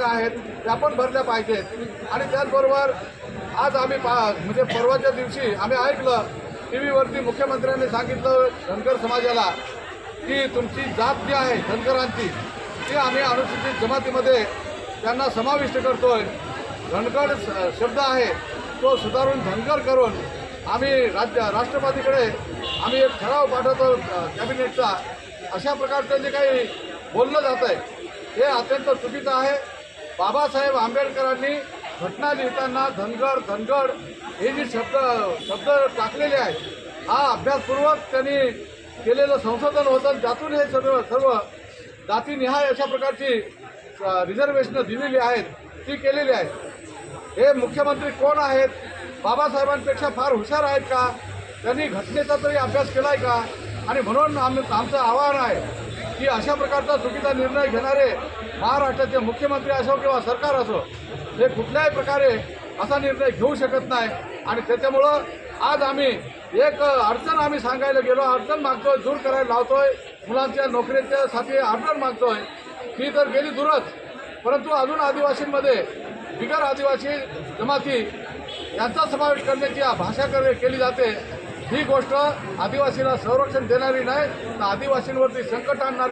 आहेत त्या पण भरल्या पाहिजेत. आणि त्याचबरोबर आज आम्ही पा म्हणजे परवाच्या दिवशी आम्ही ऐकलं टी व्हीवरती मुख्यमंत्र्यांनी सांगितलं धनगर समाजाला की तुमची जात जी आहे धनगरांची ती आम्ही अनुसूचित जमातीमध्ये त्यांना समाविष्ट करतोय. धनगर शब्द आहे तो सुधारून धनगर करून आम्ही राज्य राष्ट्रपतीकडे आम्ही एक ठराव पाठवतो कॅबिनेटचा. अशा प्रकारचं जे काही बोललं जात आहे हे अत्यंत चुकीचं आहे. बाबासाहेब आंबेडकरांनी घटना लिहिताना धनगड धनगड हे जे शब्द शब्द टाकलेले आहेत हा अभ्यासपूर्वक त्यांनी केलेलं संशोधन होतं त्यातून हे सर्व सर्व जातीनिहाय अशा प्रकारची रिझर्वेशनं दिलेली आहेत ती केलेली आहेत. हे मुख्यमंत्री कोण आहेत? बाबासाहेबांपेक्षा फार हुशार आहेत का? त्यांनी घटनेचा तरी अभ्यास केला आहे का? आणि म्हणून आम आमचं आव्हान आहे की अशा प्रकारचा चुकीचा निर्णय घेणारे महाराष्ट्राचे मुख्यमंत्री असो किंवा सरकार असो हे कुठल्याही प्रकारे असा निर्णय घेऊ शकत नाही. आणि त्याच्यामुळं आज आम्ही एक अडचण आम्ही सांगायला गेलो अडचण मागतोय दूर करायला लावतोय. मुलांच्या नोकरीच्यासाठी अडचण मागतोय. ती तर गेली दूरच. परंतु अजून आदिवासींमध्ये बिगर आदिवासी जमाती यांचा समावेश करण्याची भाषा कर- केली जाते. ही गोष्ट आदिवासीला संरक्षण देणारी नाही तर आदिवासींवरती संकट आणणारी